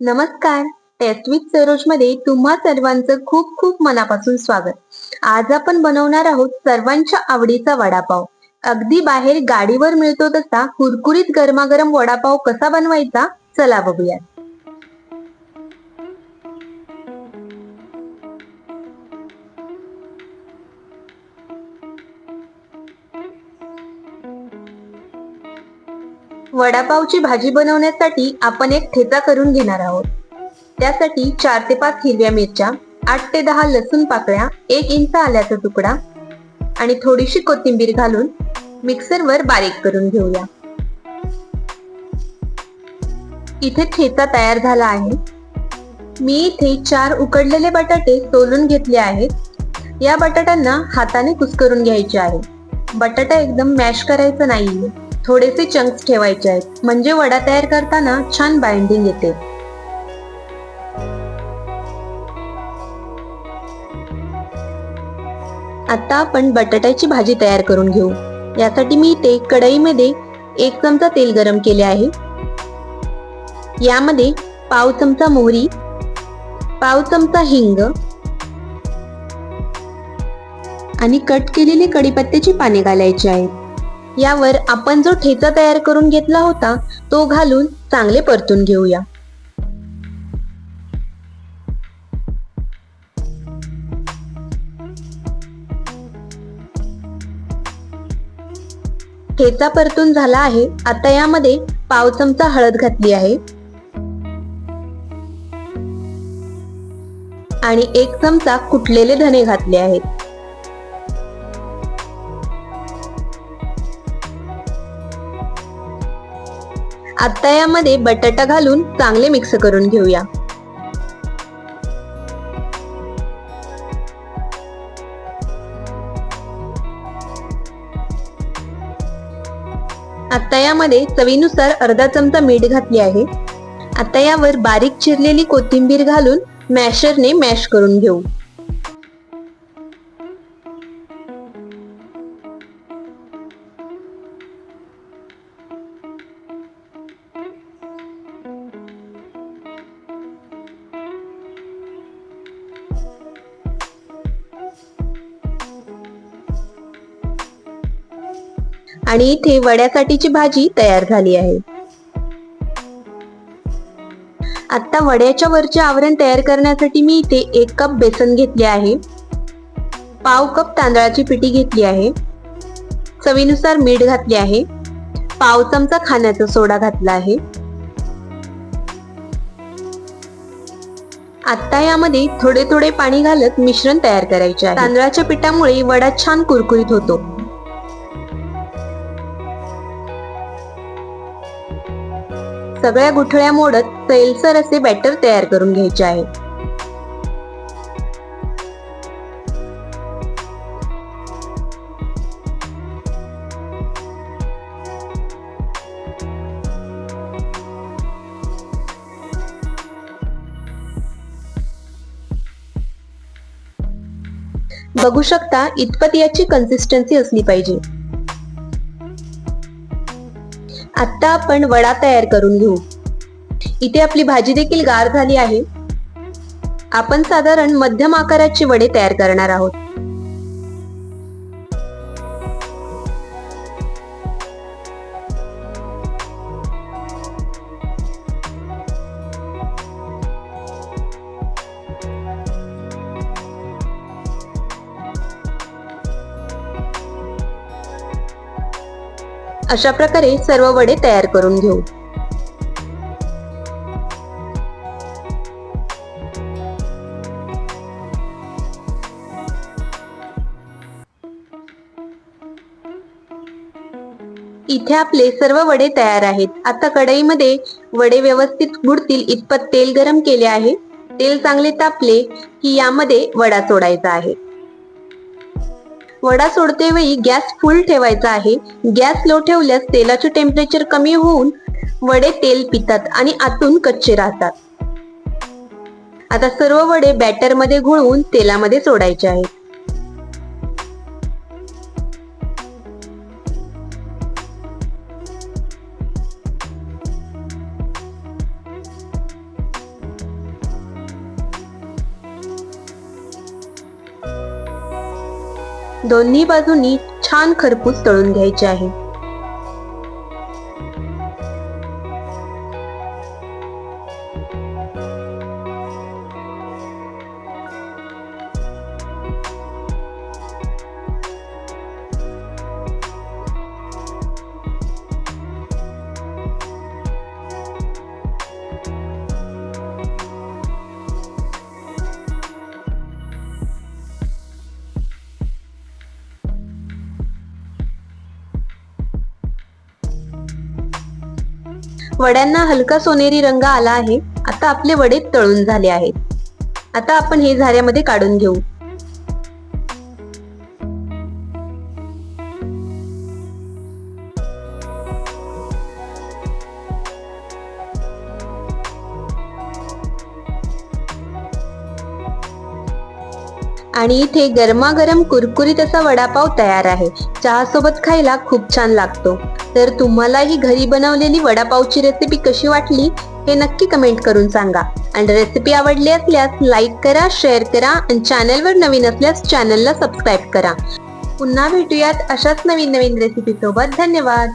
नमस्कार. टेस्ट सरोजमध्ये सरोजमध्ये तुम्हा सर्वांचं खूप खूप मनापासून स्वागत. आज आपण बनवणार आहोत सर्वांच्या आवडीचा वडापाव. अगदी बाहेर गाडीवर मिळतो तसा कुरकुरीत गरमागरम वडापाव कसा बनवायचा? चला बघूया वडापावची भाजी बनवण्यासाठी आपण एक ठेचा करून घेणार आहोत. त्यासाठी चार ते पाच हिरव्या मिरच्या आठ ते दहा लसूण पाकळ्या एक इंच आल्याचा तुकडा आणि थोडीशी कोथिंबीर घालून मिक्सरवर बारीक करून घेऊया. इथे ठेचा तयार झाला आहे. मी इथे चार उकडलेले बटाटे सोलून घेतले आहेत. या बटाट्यांना हाताने कुस्करून घ्यायचे आहे. बटाटा एकदम मॅश करायचा नाहीये. थोडेसे चंक्स ठेवायचे आहेत. म्हणजे वडा तयार करताना छान बाइंडिंग येते. आता आपण बटाट्याची भाजी तयार करून घेऊ. यासाठी मी इथे कढईमध्ये एक चमचा तेल गरम केले आहे. यामध्ये पाव चमचा मोहरी पाव चमचा हिंग आणि कट केलेली कढीपत्त्याची पाने घालायची आहेत. यावर आपण जो ठेचा तयार करून घेतला होता तो घालून चांगले परतून घेऊया. ठेचा परतून झाला आहे. आता यामध्ये पाव चमचा हळद घातली आहे. आणि एक चमचा कुटलेले धने घातले आहेत. आता यामध्ये बटाटा घालून चांगले मिक्स करून घेऊया. आता यामध्ये चवीनुसार अर्धा चमचा मीठ घातले आहे. आता यावर बारीक चिरलेली कोथिंबीर घालून मॅशरने मॅश करून घेऊ. आणि इथे वड्यासाठीची भाजी तयार झाली आहे. आता वड्याच्या वरचे आवरण तयार करण्यासाठी मी इथे एक कप बेसन घेतले आहे. पाव कप तांदळाची पिठी घेतली आहे. चवीनुसार मीठ घातले आहे. पाव चमचा खाण्याचा सोडा घातला आहे. आता यामध्ये थोडे थोडे पाणी घालत मिश्रण तयार करायचे आहे. तांदळाच्या पिठामुळे वडा छान कुरकुरीत होतो. सगळ्या गुठळ्या मोडत सैलसर असे बॅटर तयार करून घ्यायचे आहे बघू शकता इतपत याची कन्सिस्टन्सी असली पाहिजे. आता आपण वडा तयार करून घेऊ. इथे आपली भाजी देखील गार झाली आहे. आपण साधारण मध्यम आकाराचे वडे तयार करणार आहोत. अशा प्रकारे सर्व वडे तयार करून घेऊ. इथे आपले सर्व वडे तयार आहेत. आता कढईमध्ये वडे व्यवस्थित बुडतील इतपत तेल गरम केले आहे. तेल चांगले तापले की यामध्ये वडा सोडायचा आहे. वडा सोडते वेळी गॅस फुल ठेवायचा आहे. गॅस लो ठेवल्यास तेलाचे टेम्परेचर कमी होऊन वडे तेल पितात आणि आतून कच्चे राहतात. आता सर्व वडे बॅटरमध्ये घोळवून तेलामध्ये सोडायचे आहेत. दोन्ही बाजूनी छान खरपूस तळून घ्यायचे आहे. वड्यांना हलका सोनेरी रंग आला आहे. आता आपले वडे तळून झाले आहेत. आता आपण हे झाऱ्यामध्ये काढून घेऊ. आणि इथे गरमागरम कुरकुरीत असा वडापाव तयार आहे. चहा सोबत खायला खूप छान लागतो. तर तुम्हाला ही घरी बनवलेली वडापावची रेसिपी कशी वाटली हे नक्की कमेंट करून सांगा. आणि रेसिपी आवडली असल्यास लाईक करा शेअर करा आणि चॅनलवर नवीन असल्यास चॅनलला सबस्क्राईब करा. पुन्हा भेटूयात अशाच नवीन नवीन रेसिपी सोबत. धन्यवाद!